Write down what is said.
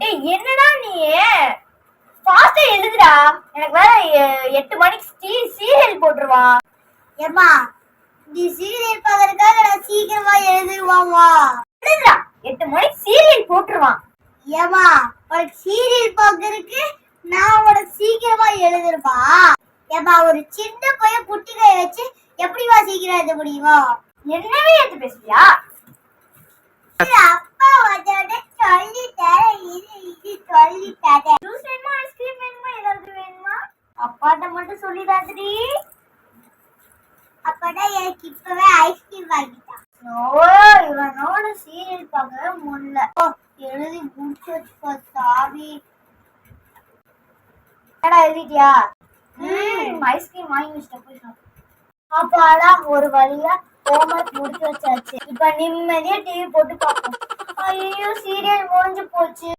டேய் என்னடா நீ? ஃபாஸ்டா எழுதுடா. எனக்கு வேற எட்டு மணிக்கு சீரியல் போட்டுருவா. ஏமா நீ சீரியல் பார்க்கறதுக்காக நான் சீக்கிரமா எழுதிருவாமா எழுதுடா. எட்டு மணிக்கு சீரியல் போட்டுருவான் ஏமா உனக்கு சீரியல் பார்க்கறதுக்கு நான் உனக்கு சீக்கிரமா எழுதிருப்பா ஏமா ஒரு சின்ன பையன் குட்டி கை வச்சு எப்படிமா சீக்கிரம் எழுத முடியுமா? என்னவே எடுத்து பேசுறியா அப்பா வந்தோட சொல்லி அப்பாட்ட மட்டும் சொல்லிடாதடி. அப்பதான் எனக்கு இப்பவே ஐஸ்கிரீம் வாங்கிட்டான் ஓ இவனோட சீரியல் பார்க்கவே முடியல. எழுதி முடிச்சு என்னடா எழுதிட்டியா? ம். ஐஸ்கிரீம் வாங்கி வச்சுட்ட போய் சாப்பிடு. அப்பாடா ஒரு வழியா ஹோம்ஒர்க் முடிச்சு வச்சாச்சு. இப்ப நிம்மதியா டிவி போட்டு பார்ப்போம். ஐயோ சீரியல் முடிஞ்சு போச்சு.